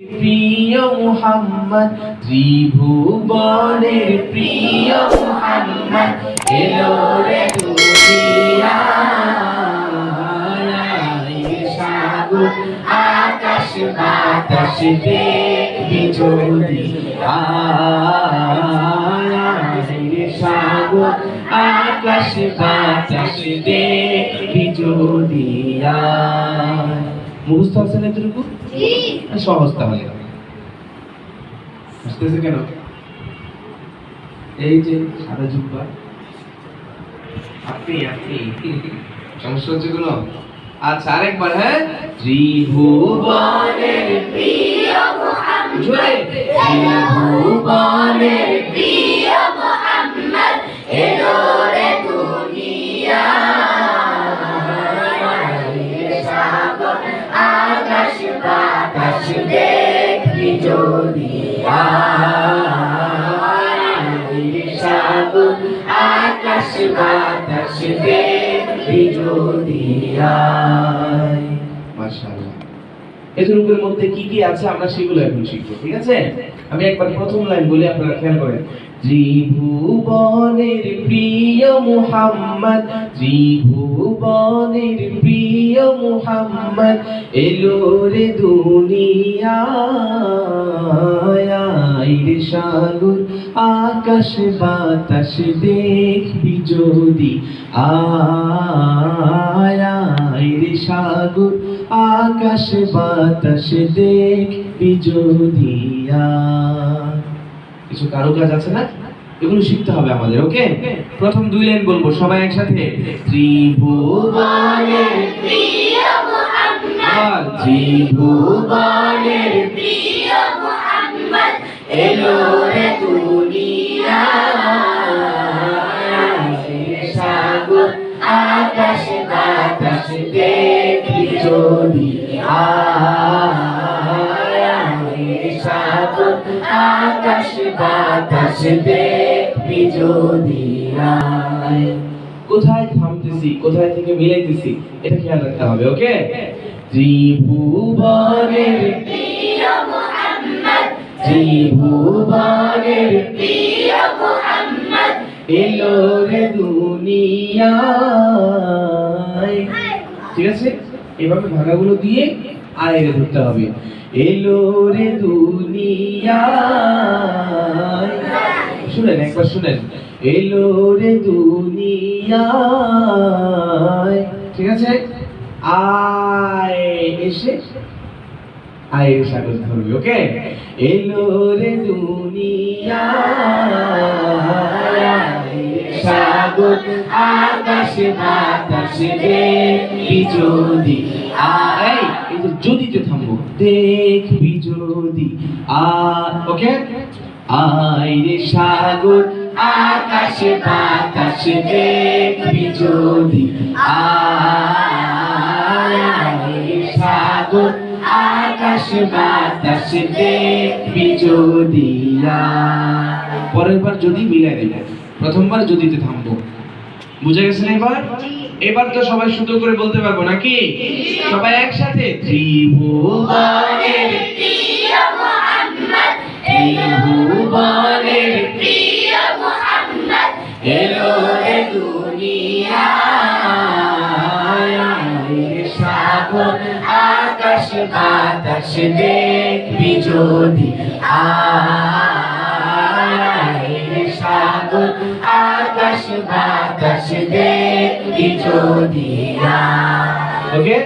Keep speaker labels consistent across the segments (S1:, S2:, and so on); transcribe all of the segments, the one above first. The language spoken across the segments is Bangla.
S1: প্রিয় মুহাম্মদ, ত্রিভুবনের প্রিয় মুহাম্মদ, এলো রে সাগর, আকাশ বাতাস দেখবি যদি সাগর, আকাশ বাতাস দেখবি যদি মুখস্থ আছে না এতটুকু? সহজ তাহলে। হাসতেছে কেন? এই যে সাদা জুব্বা। আপনি আপনি। সমস্যা হচ্ছে কোনো? আচ্ছা আরেকবার হ্যাঁ? ত্রিভুবনের
S2: প্রিয় মুহাম্মদ।
S1: ত্রিভুবনের
S2: প্রিয় আকাশ
S1: মধ্যে কি কি আছে আমরা সেগুলো এখন শিখব, ঠিক আছে? আমি একবার প্রথম লাইন বলি, আপনারা খেয়াল করেন। ত্রিভুবনের প্রিয় মুহাম্মদ ত্রিভুবনের প্রিয় মুহাম্মদ, এলো রে দুনিয়ায় রে সাগর, আকাশ বাতাস দেখবি যদি, আয় রে সাগর, আকাশ বাতাস দেখবি যদি। কিছু কারও কাজ আছে না এগুলো শিখতে হবে আমাদের ওকে প্রথম দুই লাইন বলব, সবাই একসাথে। ত্রিভুবনের আকাশ যদি আয় আকাশ বাতাস দেখবি যদি কোথায় থামতেছি কোথায় থেকে মিলাইতেছি এটা খেয়াল রাখতে হবে ওকে? ত্রিভুবনের
S2: প্রিয় মুহাম্মদ।
S1: ত্রিভুবনের
S2: প্রিয় মুহাম্মদ।
S1: এলো রে দুনিয়ায়। ঠিক আছে? এভাবে ভাগাগুলো দিয়ে আয়েরে ধরতে হবে। এলো রে দুনিয়ায়। শুনেন, একবার শুনেন। এলো রে দুনিয়ায়। ঠিক আছে? আয় এসে আয়ের সাগর ধরবে, ওকে? এলো রে দুনিয়ায়। সাগর আকাশ, বাতাস দেখবি যদি আয় এই যে যদিতে থামবো। দেখবি যদি আর ওকে? আয় রে সাগর, আকাশ, বাতাস দেখবি যদি রে সাগর, আকাশ, বাতাস দেখবি যদি। পরের বার যদি মিলাই দেব প্রথমবার যদিতে থামবো। বুঝে গেছেন এবার এবার তো সবাই সুন্দর করে বলতে পারব নাকি? সবাই একসাথে। আকাশ বাতাস দেখবি যদি আয়। ওকে?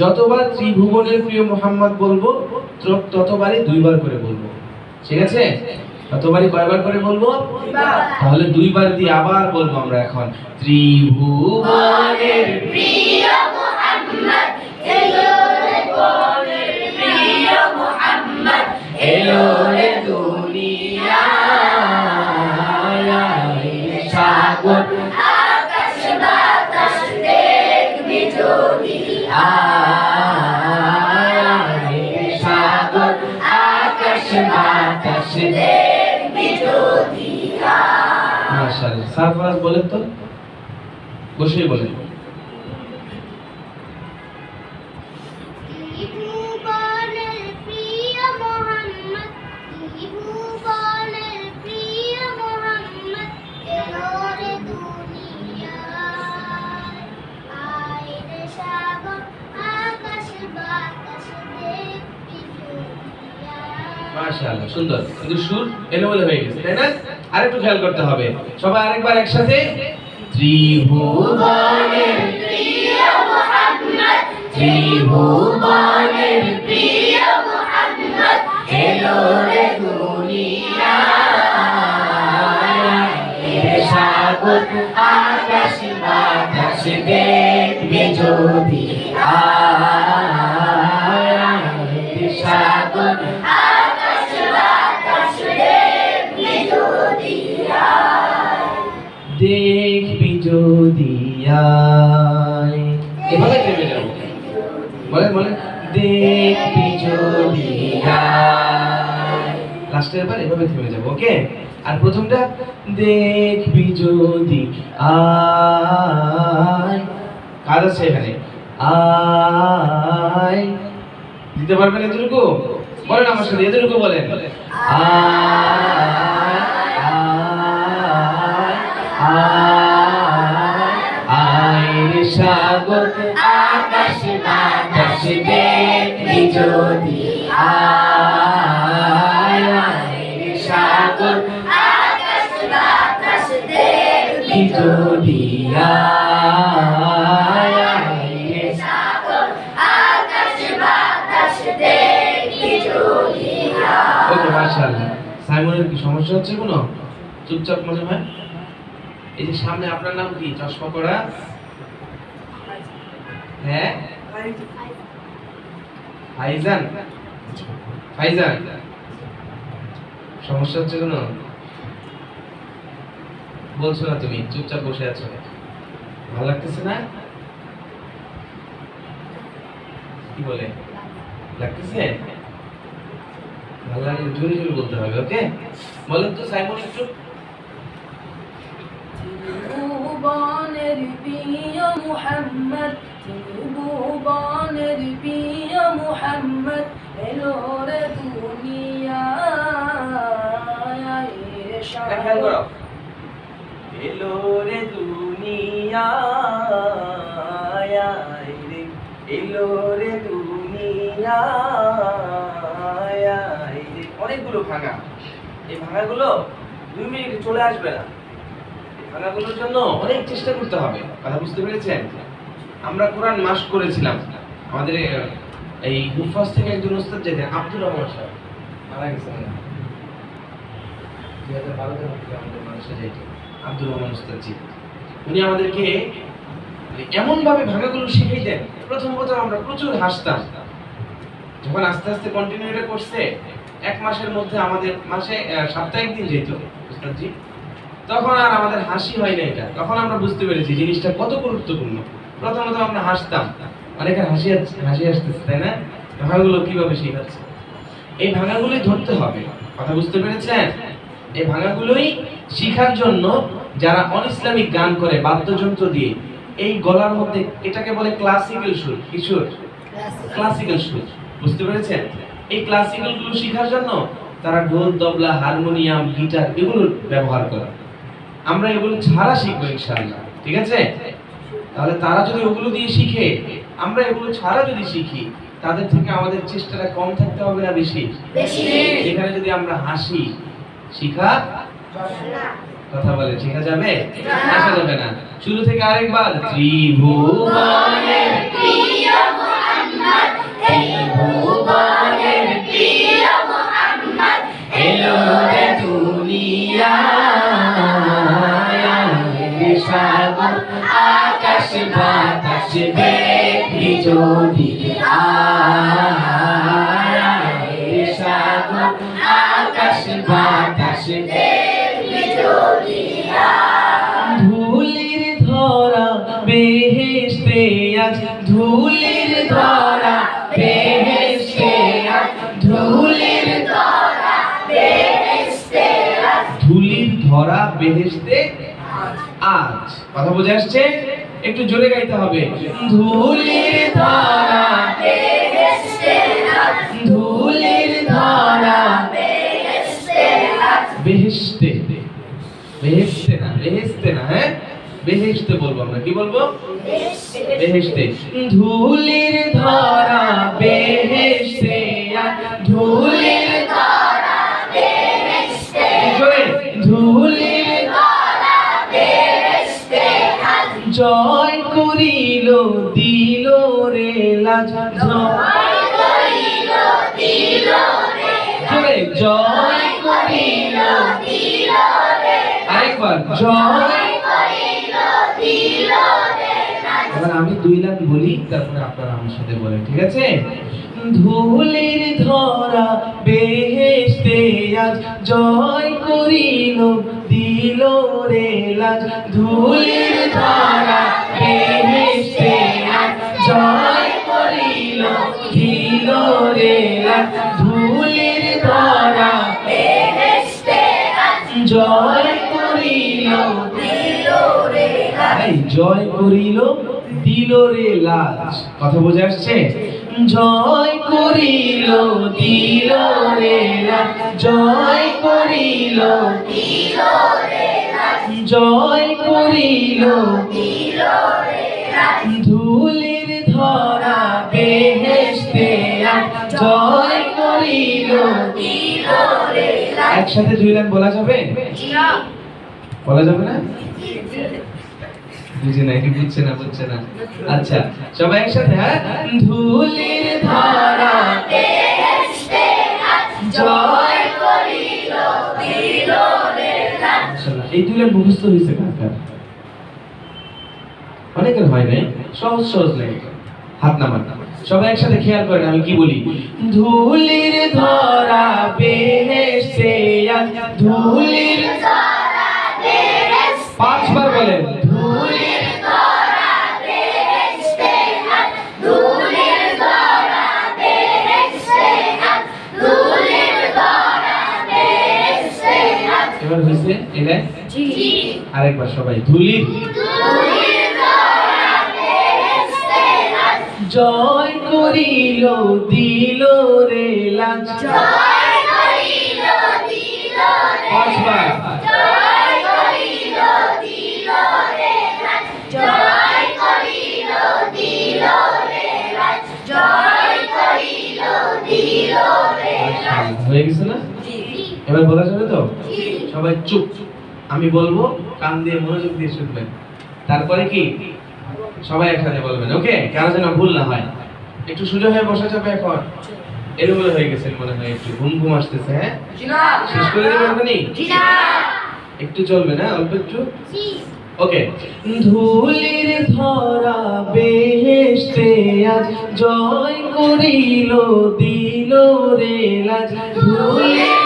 S1: যতবার ত্রিভুবনের প্রিয় মোহাম্মদ বলব ততবারই দুইবার করে বলব। ঠিক আছে? ততবারই কয়বার করে বলব? তাহলে দুইবার দিয়ে আবার বলব আমরা এখন। ত্রিভুবনের
S2: প্রিয় মুহাম্মদ এলো রে বনের প্রিয় মুহাম্মদ
S1: এলো রে দুনিয়ায়। সাগর সারফরাজ বলেন তো? বসেই বলেন। সুন্দর কিন্তু সুর এলোমেলো হয়ে গেছে, তাই না? আরেকটু খেয়াল করতে হবে। সবাই আরেকবার একসাথে। ত্রিভুবনের
S2: প্রিয় মোহাম্মদ
S1: ত্রিভুবনের
S2: প্রিয়
S1: ওকে? আর প্রথমটা, দেখবি যদি আয়। কাজ আছে এখানে। আয়। দিতে পারবেন এতটুকু? বলেন আমার সাথে, এতটুকু বলেন। সাগর, আকাশ, বাতাস দেখবি যদি আয়। সমস্যা হচ্ছে কোনো? চুপচাপ মনে হয়? এই যে সামনে আপনার নাম কি? চশমা পরা? হ্যাঁ? ফাইজান? ফাইজান? সমস্যা হচ্ছে কোনো? বলছো না তুমি চুপচাপ বসে আছো। ভালো লাগতেছে না? কি বলে? লাগতেছে? ভালো লাগলে জোরে জোরে বলতে হবে ওকে? বলেন তো সাইমন একটু।
S3: মুহাম্মদ ভুবনের প্রিয় মুহাম্মদ এলো রে দুনিয়ায় রে
S1: খেয়াল করো। এলো রে দুনিয়ায় রে। এলো রে দুনিয়ায় রে। অনেকগুলো ভাঙা। এই ভাঙাগুলো দুই মিনিটে চলে আসবে না। এই ভাঙাগুলোর জন্য অনেক চেষ্টা করতে হবে। কথা বুঝতে পেরেছেন? আমরা কোরআন মাস করেছিলাম। আমাদের এই হুফাজ থেকে একজন ওস্তাদ যেতেন আব্দুর রহমান সাহেব, মারা গেছেন। দুই হাজার বারোতে আমাদের মানুষে যাইতো আব্দুর রহমান ওস্তাদ জি। উনি আমাদেরকে মানে এমন ভাবে ভাঙাগুলো শিখিয়ে দেন, প্রথম প্রথম আমরা প্রচুর হাসতাম। যখন আস্তে আস্তে কন্টিনিউ করছে, এক মাসের মধ্যে আমাদের মাসে সাপ্তাহিক দিন যেত ওস্তাদজি তখন আর আমাদের হাসি হয় না এটা। তখন আমরা বুঝতে পেরেছি জিনিসটা কত গুরুত্বপূর্ণ। প্রথমত আমরা হাসতাম। অনেকের হাসি হাসি আসতেছে, তাই না? ভাঙাগুলো কীভাবে শেখাচ্ছে? এই ভাঙাগুলোই ধরতে হবে। কথা বুঝতে পেরেছেন? এই ভাঙাগুলোই শিখার জন্য যারা অন ইসলামিক গান করে বাদ্যযন্ত্র দিয়ে এই গলার মধ্যে এটাকে বলে ক্লাসিক্যাল সুর। কি সুর? ক্লাসিক্যাল সুর। বুঝতে পেরেছেন? এই ক্লাসিক্যালগুলো শেখার জন্য তারা ঢোল তবলা হারমোনিয়াম গিটার এগুলো ব্যবহার করে। আমরা এগুলো ছাড়া শিখব ইনশাআল্লাহ। ঠিক আছে? তাহলে তারা যদি ওগুলো দিয়ে শিখে আমরা এগুলো ছাড়া যদি শিখি তাদের থেকে আমাদের চেষ্টাটা কম থাকতে হবে না বেশি?
S2: বেশি।
S1: এখানে যদি আমরা হাসি শিখা কথা বলে শেখা যাবে? আসা যাবে না। শুরু থেকে আরেকবার ত্রিভুবনের
S2: প্রিয় মোহাম্মদ
S1: ত্রিভুবনের
S2: প্রিয় মোহাম্মদ
S1: এলো রে দুনিয়ায় সাগর আকাশ বাতাস দেখবি যদি আয় সাগর আকাশ বাতাস কথা বুঝে আসছে? একটু জোরে গাইতে হবে। ধুলির ধরা ধুলির ধরা
S2: বেহেশতে
S1: না না হ্যাঁ? বেহেশতে বলব আমরা কি বলব? ধুলির ধরা বেহেশতে আর ধুলির আমি দুই লাইন বলি, তারপরে আপনারা আমার সাথে ঠিক আছে? ধুলির ধরা বেহেশতে আজ জয় করিল, দিল রে লাজ। ধুলির ধরা বেহেশতে আজ জয় ধুলির ধরা। জয় করিল।
S2: দিল রে
S1: এই জয় করিল দিল রে লাজ। কথা বোঝা আসছে? জয় করিল দিল রে লাজ। জয় করিল জয় করিল ধুলির ধরা। জয় করিল একসাথে দুই লাইন বলা যাবে? বলা যাবে না? বুঝি না কি বুঝছে না বুঝছে না। আচ্ছা সবাই একসাথে হ্যাঁ? ধুলির জয়
S2: করিল দিল রে
S1: এই দুই লাইন মুখস্থ হয়েছে কার কার? অনেকের হয় নাই সহজ সহজ লাগে হাত নামান। সবাই একসাথে খেয়াল করেন আমি কি বলি? ধুলির ধরা আজ। ধুলির পাঁচবার বলেন। ধুলির এবার হয়েছে এটা আরেকবার সবাই ধুলির
S2: ধুলির
S1: করিল দিল রে
S2: করিল
S1: পাঁচবার হয়ে গেছে না? এবার বলা যাবে তো? সবাই চুপ। আমি বলব কান দিয়ে মনোযোগ দিয়ে শুনবেন। তারপরে কি? সবাই একসাথে বলবেন ওকে? কারও যেন ভুল না হয়। একটু সোজা হয়ে বসা যাবে এখন? এরকম হয়ে গেছেন মনে হয় একটু ঘুম ঘুম আসতেছে হ্যাঁ? শেষ করে দেবেন একটু চলবে না অল্প একটু? ওকে। ধুলির ধরা বেহেশতে আজ জয় করিল দিল রে লাজ। ধুলির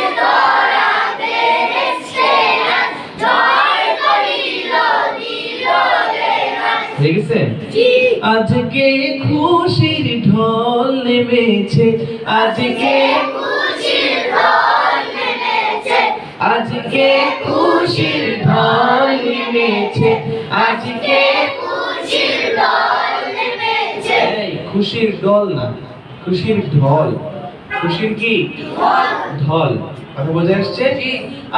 S1: গেছে আজকে খুশির ঢল নেমেছে। আজকে
S2: খুশির ঢল নেমেছে।
S1: আজকে খুশির ঢল নেমেছে। আজকে
S2: খুশির ঢল নেমেছে।
S1: খুশির দল না খুশির ঢল। খুশির কি? ঢল। কথা বোঝা আসছে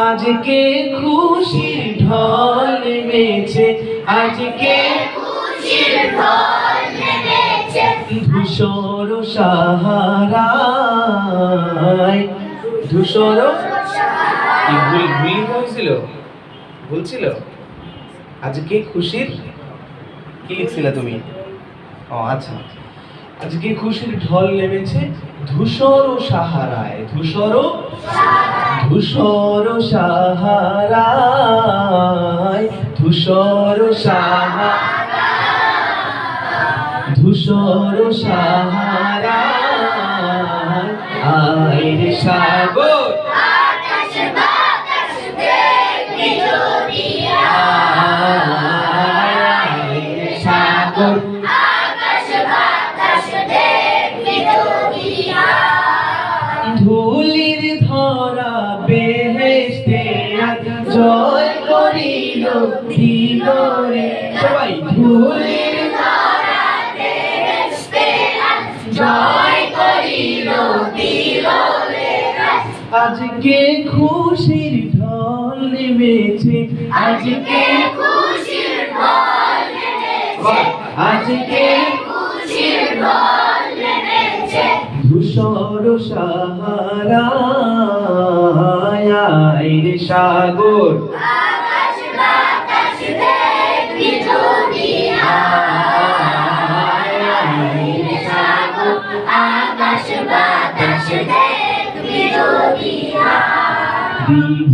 S1: আজকে খুশির ঢল নেমেছে। আজকে
S2: ঢল
S1: ধূসর সাহারায়, ধূসর ভুল ভুল হয়েছিল? ভুল ছিল? আজকে খুশির কি লিখছিলে তুমি? ও আচ্ছা। আজকে খুশির ঢল নেমেছে ধূসর সাহারায়, ধূসর ধূসর সাহারায়, ধূসর সাহা ধূসর সাহারায় আইরে সাগর। সাগর। ধুলির ধরা বেহেশতে আজ জয় করিল সবাই ধুলির আজকে খুশির ঢল নেমেছে।
S2: আজকে খুশির ঢল নেমেছে।
S1: আজকে
S2: খুশির ঢল নেমেছে।
S1: ধূসর সাহারায় রে সাগর।
S2: আকাশ বাতাস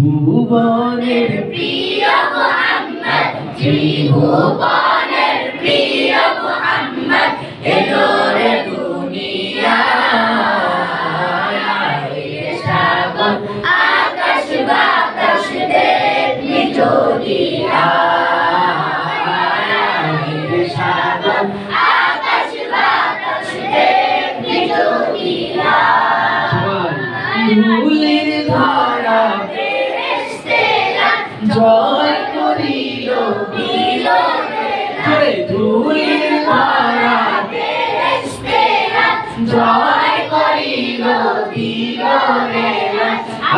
S1: ত্রিভুবনের
S2: প্রিয় মোহাম্মদ ত্রিভুবনের প্রিয় মোহাম্মদ এলো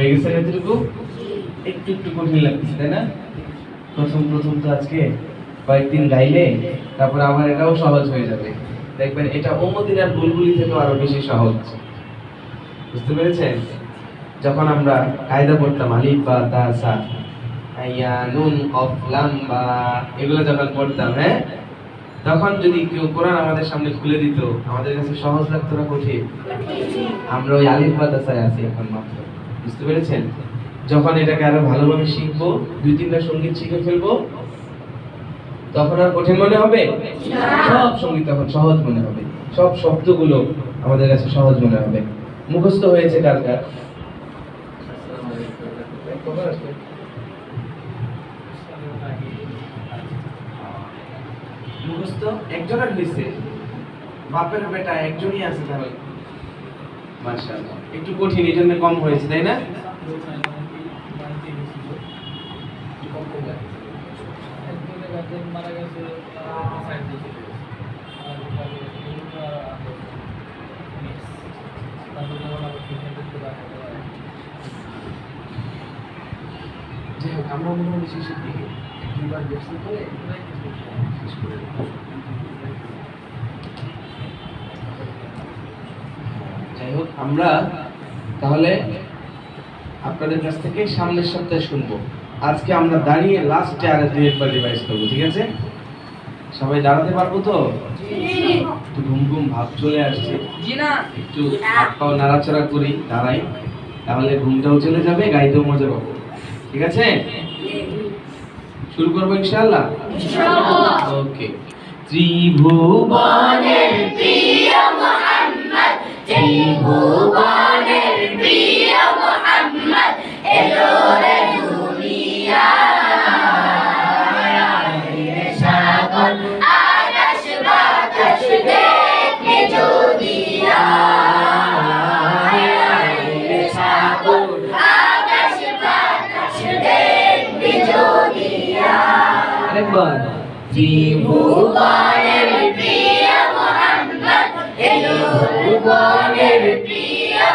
S1: হয়ে গেছে এতটুকু? একটু একটু কঠিন লাগতেছে, তাই না? প্রথম প্রথম তো আজকে কয়েকদিন গাইলে, তারপর আবার এটাও সহজ হয়ে যাবে। দেখবেন এটা ওমদিনার বুলবুলি থেকেও আরও বেশি সহজ। বুঝতে পেরেছেন? যখন আমরা কায়দা পড়তাম, আলিফ, বা, তা, সা, আইয়া, নুন, কফ, লাম, বা, এগুলো যখন পড়তাম হ্যাঁ? তখন যদি কেউ কোরআন আমাদের সামনে খুলে দিত, আমাদের কাছে সহজ লাগতো না কঠিন? আমরা ওই আলিফ, বা তাসায় আছি এখন মাত্র। বুঝতে পেরেছেন? যখন এটাকে আরও ভালোভাবে শিখব, দুই তিনটা সংগীত শিখে ফেলব, তখন আর কঠিন মনে হবে? সব সংগীত তখন সহজ মনে হবে। সব শব্দগুলো আমাদের কাছে সহজ মনে হবে। মুখস্থ হয়েছে কার কার? মুখস্থ একজনের হয়েছে বাপের বেটা একজনই আছে তাহলে। মাশাআল্লাহ। একটু কঠিন, এই জন্য কম হয়েছে, তাই না? আমরা মনে হয় শেষের দিকে। দুবার ব্যবসা করে। শেষ করে যাই হোক আমরা তাহলে আপনাদের কাছ থেকে সামনের সপ্তাহে শুনব। আজকে আমরা দাঁড়িয়ে লাস্টে আর দুই একবার রিভাইজ করব ঠিক আছে? সবাই দাঁড়াতে পারব তো? একটু ঘুম ঘুম ভাব চলে আসছে।
S3: না
S1: একটু হাত পাও নাড়াচাড়া করি দাঁড়াই। তাহলে ঘুমটাও চলে যাবে গাইতেও মজা পাবো। ঠিক আছে? শুরু করব ইনশাআল্লাহ? ওকে ত্রিভুবনের
S2: প্রিয় মোহাম্মদ ত্রিভুবনের প্রিয় মোহাম্মদ এলো রে দুনিয়ায় সাগর আকাশ বাতাস দেখবি যদি সাগর আকাশ বাতাস দেখবি যদি
S1: আরেকবার।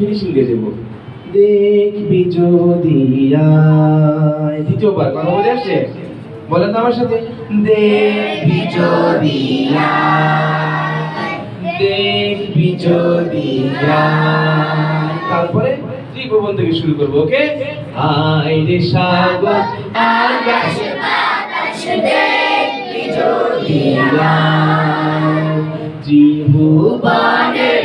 S1: ফিনিশিং দিয়ে দেবো। দেখবি যদি। দ্বিতীয়বার, কথা বুঝে আসছে? বলেন তো আমার সাথে। দেখবি যদি দেখবি যদি। তারপরে ত্রিভুবন থেকে শুরু করব, ওকে? আয় রে সাগর, আকাশ।
S2: বাতাস দেখবি যদি
S1: ত্রিভুবনের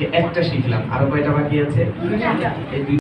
S1: আজকে একটা শিখলাম। আরও কয়টা বাকি আছে? এই দুই